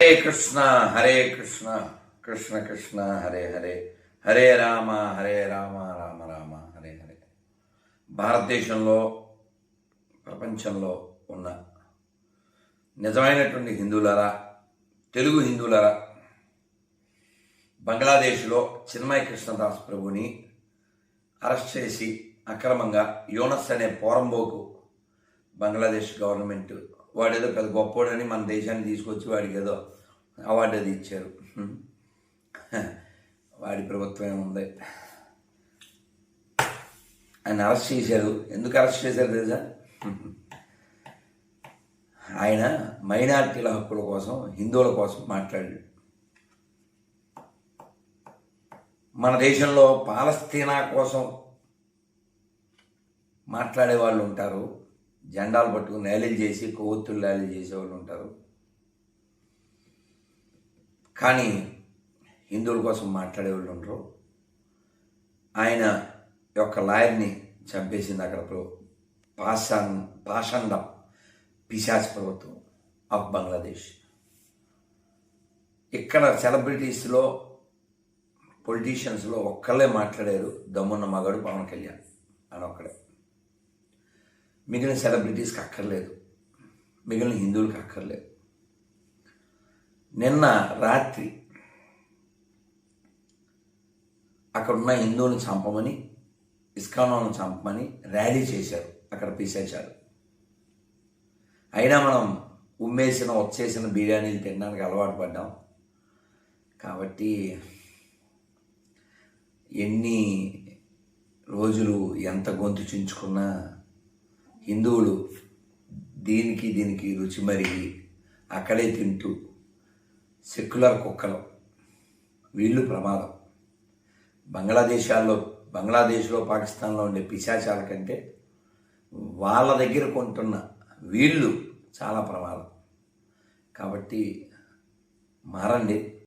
హరే కృష్ణ హరే కృష్ణ కృష్ణ కృష్ణ హరే హరే. హరే రామ హరే రామ రామ రామ హరే హరే. భారతదేశంలో ప్రపంచంలో ఉన్న నిజమైనటువంటి హిందువులరా తెలుగు హిందువులరా బంగ్లాదేశ్లో చిన్మయ కృష్ణదాస్ ప్రభుని అరెస్ట్ చేసి అక్రమంగా యోనస్ అనే పోరంబోకు బంగ్లాదేశ్ గవర్నమెంట్ వాడేదో పెద్ద గొప్పోడని మన దేశాన్ని తీసుకొచ్చి వాడికి ఏదో అవార్డు అది ఇచ్చారు. వాడి ప్రభుత్వం ఏముంది? ఆయన అరెస్ట్ చేశారు. ఎందుకు అరెస్ట్ చేశారు తెలుసా? ఆయన మైనారిటీల హక్కుల కోసం హిందువుల కోసం మాట్లాడాడు. మన దేశంలో పాలస్తీనా కోసం మాట్లాడే వాళ్ళు ఉంటారు. జెండాలు పట్టుకుని నేలీలు చేసి కొవ్వొత్తులు నేలీలు చేసేవాళ్ళు ఉంటారు. కానీ హిందువుల కోసం మాట్లాడేవాళ్ళు ఉండరు. ఆయన యొక్క లాయర్ని చంపేసింది అక్కడ ప్ర- పాషాన్ పాషండ పిశాచ్ ప్రభుత్వం ఆఫ్ బంగ్లాదేశ్. ఇక్కడ సెలబ్రిటీస్లో పొలిటీషియన్స్లో ఒక్కళ్ళే మాట్లాడారు దమ్మున్న మగాడు పవన్ కళ్యాణ్ అని ఒక్కడే. మిగిలిన సెలబ్రిటీస్కి అక్కర్లేదు. మిగిలిన హిందువులకి అక్కర్లేదు. నిన్న రాత్రి అక్కడున్న హిందువుని చంపమని ఇస్కానాలను చంపమని ర్యాలీ చేశారు. అక్కడ పిసేచారు అయినా మనం ఉమ్మేసిన వచ్చేసిన బిర్యానీలు తినడానికి అలవాటు పడ్డాం. కాబట్టి ఎన్ని రోజులు ఎంత గొంతు చించుకున్నా హిందువులు దీనికి దీనికి రుచి మరిగి అక్కడే తింటూ సెక్యులర్ కుక్కలు. వీళ్ళు ప్రమాదం. బంగ్లాదేశాల్లో బంగ్లాదేశ్లో పాకిస్తాన్లో ఉండే పిశాచాల కంటే వాళ్ళ దగ్గర కొంటున్న వీళ్ళు చాలా ప్రమాదం. కాబట్టి మారండి.